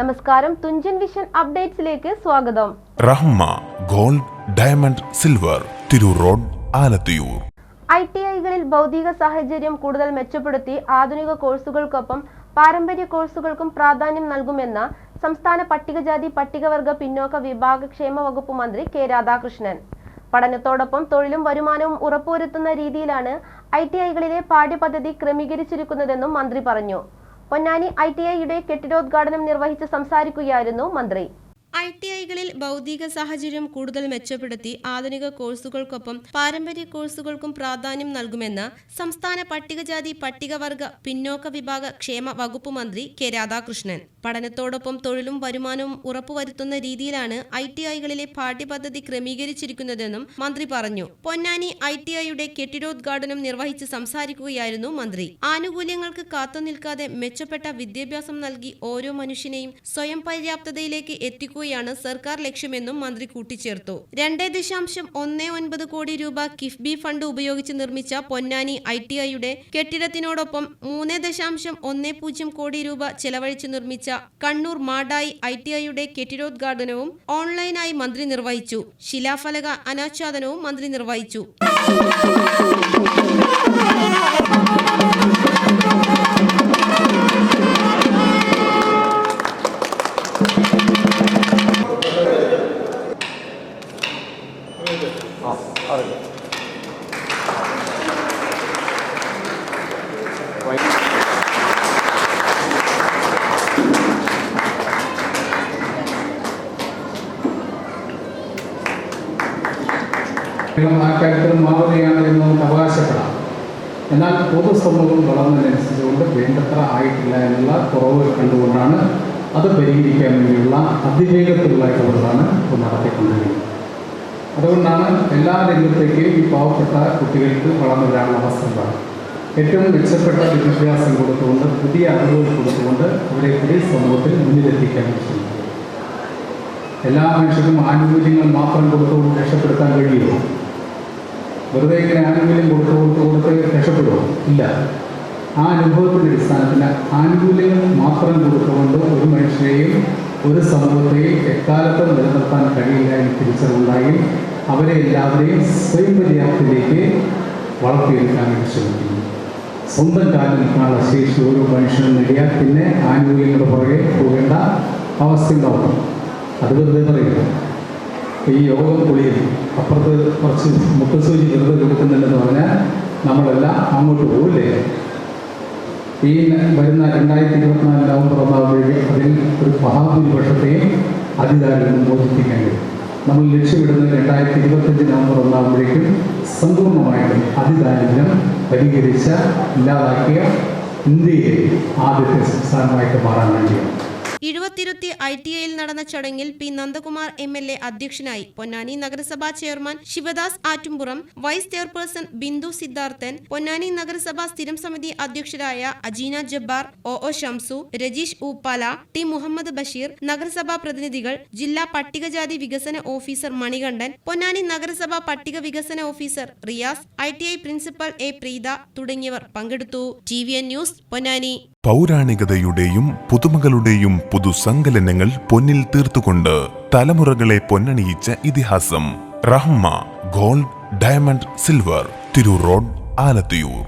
നമസ്കാരം. തുഞ്ചൻ വിഷൻ അപ്ഡേറ്റ്സിലേക്ക് സ്വാഗതം. Rahma gold diamond silver Tirur road Alathiyur. I T ഐകളിൽ ഭൗതിക സാഹചര്യം കൂടുതൽ മെച്ചപ്പെടുത്തി ആധുനിക കോഴ്സുകൾക്കൊപ്പം പാരമ്പര്യ കോഴ്സുകൾക്കും പ്രാധാന്യം നൽകുമെന്ന് സംസ്ഥാന പട്ടികജാതി പട്ടികവർഗ പിന്നോക്ക വിഭാഗ ക്ഷേമ വകുപ്പ് മന്ത്രി കെ രാധാകൃഷ്ണൻ. പഠനത്തോടൊപ്പം തൊഴിലും വരുമാനവും ഉറപ്പുവരുത്തുന്ന രീതിയിലാണ് ഐ ടി ഐകളിലെ പാഠ്യപദ്ധതി ക്രമീകരിച്ചിരിക്കുന്നതെന്നും മന്ത്രി പറഞ്ഞു. പൊന്നാനി ഐ ടി ഐയുടെ കെട്ടിടോദ്ഘാടനം നിർവഹിച്ച് സംസാരിക്കുകയായിരുന്നു മന്ത്രി ഐ ടി ഐകളിൽ ഭൗതിക സാഹചര്യം കൂടുതൽ മെച്ചപ്പെടുത്തി ആധുനിക കോഴ്സുകൾക്കൊപ്പം പാരമ്പര്യ കോഴ്സുകൾക്കും പ്രാധാന്യം നൽകുമെന്ന് സംസ്ഥാന പട്ടികജാതി പട്ടികവർഗ പിന്നോക്ക വിഭാഗ ക്ഷേമ വകുപ്പ് മന്ത്രി കെ രാധാകൃഷ്ണൻ. പഠനത്തോടൊപ്പം തൊഴിലും വരുമാനവും ഉറപ്പുവരുത്തുന്ന രീതിയിലാണ് ഐ ടി ഐകളിലെ പാഠ്യപദ്ധതി ക്രമീകരിച്ചിരിക്കുന്നതെന്നും മന്ത്രി പറഞ്ഞു. പൊന്നാനി ഐ ടി ഐയുടെ കെട്ടിടോദ്ഘാടനം നിർവഹിച്ച് സംസാരിക്കുകയായിരുന്നു മന്ത്രി. ആനുകൂല്യങ്ങൾക്ക് കാത്തുനിൽക്കാതെ മെച്ചപ്പെട്ട വിദ്യാഭ്യാസം നൽകി ഓരോ മനുഷ്യനെയും സ്വയം പര്യാപ്തതയിലേക്ക് എത്തിക്കുകയാണ് സർക്കാർ ലക്ഷ്യമെന്നും മന്ത്രി കൂട്ടിച്ചേർത്തു. രണ്ട് ദശാംശം ഒന്ന് ഒൻപത് കോടി രൂപ കിഫ്ബി ഫണ്ട് ഉപയോഗിച്ച് നിർമ്മിച്ച പൊന്നാനി ഐ ടി ഐയുടെ കെട്ടിടത്തിനോടൊപ്പം മൂന്ന് ദശാംശം ഒന്ന് പൂജ്യം കോടി രൂപ ചെലവഴിച്ച് നിർമ്മിച്ച കണ്ണൂർ മാടായി ഐ ടി ഐയുടെ കെട്ടിടോദ്ഘാടനവും ഓൺലൈനായി മന്ത്രി നിർവഹിച്ചു. ശിലാഫലക അനാച്ഛാദനവും മന്ത്രി നിർവഹിച്ചു. കേരളം ആ കാര്യത്തിൽ മാതൃകയാണ് എന്ന് നമുക്ക് അവകാശപ്പെടാം. എന്നാൽ പൊതുസമൂഹം വളർന്നതിനനുസരിച്ചുകൊണ്ട് വേണ്ടത്ര ആയിട്ടില്ല എന്നുള്ള കുറവ് കണ്ടുകൊണ്ടാണ് അത് പരിഹരിക്കാൻ വേണ്ടിയുള്ള അതിവേഗത്തിലുള്ള ഇടപെടലാണ് നടത്തിക്കൊണ്ടിരിക്കുന്നത്. അതുകൊണ്ടാണ് എല്ലാ രംഗത്തേക്കും ഈ പാവപ്പെട്ട കുട്ടികൾക്ക് വളർന്നു വരാനുള്ള അവസരം ഏറ്റവും മെച്ചപ്പെട്ട വിദ്യാഭ്യാസം കൊടുത്തുകൊണ്ട് പുതിയ അറിവുകൾ കൊടുത്തുകൊണ്ട് അവരെ പുതിയ സമൂഹത്തിൽ മുന്നിലെത്തിക്കാൻ ശ്രമിക്കുക എല്ലാ മനുഷ്യർക്കും ആനുകൂല്യങ്ങൾ മാത്രം കൊടുത്തുകൊണ്ട് രക്ഷപ്പെടുത്താൻ കഴിയുമോ? വെറുതെ ഇങ്ങനെ ആനുകൂല്യം കൊടുത്തു കൊടുത്തു കൊടുത്ത് രക്ഷപ്പെടുമോ ഇല്ല. ആ അനുഭവത്തിന്റെ അടിസ്ഥാനത്തിൽ ആനുകൂല്യങ്ങൾ മാത്രം കൊടുത്തുകൊണ്ട് ഒരു മനുഷ്യരെയും ഒരു സമൂഹത്തെയും എക്കാലത്തും നിലനിർത്താൻ കഴിയില്ല എന്ന് തിരിച്ചറിവുണ്ടായി. അവരെ എല്ലാവരെയും സ്വയം പര്യാപ്തത്തിലേക്ക് വളർത്തിയെടുക്കാൻ വേണ്ടി ശ്രമിക്കുന്നു. സ്വന്തം കാലിൽ നിൽക്കാനുള്ള ശേഷി ഓരോ മനുഷ്യനും നേടിയാൽ പിന്നെ ആനുകൂല്യങ്ങളുടെ പുറകെ പോകേണ്ട അവസ്ഥ ഉണ്ടാവും അത് വെറുതെ പറയില്ല. ഈ യോഗം കുളിയിൽ അപ്പുറത്ത് കുറച്ച് മുട്ടസൂചി വെറുതെ കൊടുക്കുന്നുണ്ടെന്ന് പറഞ്ഞാൽ നമ്മളെല്ലാം അങ്ങോട്ട് പോകില്ലേ ഈ വരുന്ന രണ്ടായിരത്തി ഇരുപത്തിനാല് നവംബർ ഒന്നാകുമ്പോഴേക്കും അതിൽ ഒരു മഹാഭൂരിപക്ഷത്തെയും അധികാരിൽ നിന്ന് മോചിപ്പിക്കാൻ കഴിയും നമ്മൾ ലക്ഷ്യമിടുന്നത് രണ്ടായിരത്തി ഇരുപത്തഞ്ച് നവംബർ ഒന്നാകുമ്പോഴേക്കും സമ്പൂർണമായിട്ടും അതിദാരിദ്ര്യം പരിഹരിച്ച ഇല്ലാതാക്കിയ ഇന്ത്യയിലെ ആദ്യത്തെ സംസ്ഥാനമായിട്ട് മാറാൻ വേണ്ടിയാണ്. ഇരുപത്തിരുത്തി ഐ ടി ഐയിൽ നടന്ന ചടങ്ങിൽ P Nandakumar M L A അധ്യക്ഷനായി. പൊന്നാനി നഗരസഭാ chairman Sivadas Attumpuram vice chairperson Bindu Siddharthan Ponnani നഗരസഭാ സ്ഥിരം സമിതി അധ്യക്ഷരായ Ajeena Jabbar O O Shamsu Rajeesh Ooppala T Muhammad Basheer നഗരസഭാ പ്രതിനിധികൾ ജില്ലാ പട്ടികജാതി വികസന ഓഫീസർ മണികണ്ഠൻ പൊന്നാനി നഗരസഭാ പട്ടിക വികസന officer Riyas I T I principal A Preetha തുടങ്ങിയവർ പങ്കെടുത്തു. T V N news Ponnani. പൗരാണികതയുടെയും പുതുമകളുടെയും പുതുസങ്കലനങ്ങൾ പൊന്നിൽ തീർത്തുകൊണ്ട് തലമുറകളെ പൊന്നണിയിച്ച ഇതിഹാസം Rahma gold diamond silver Tirur road Alathiyur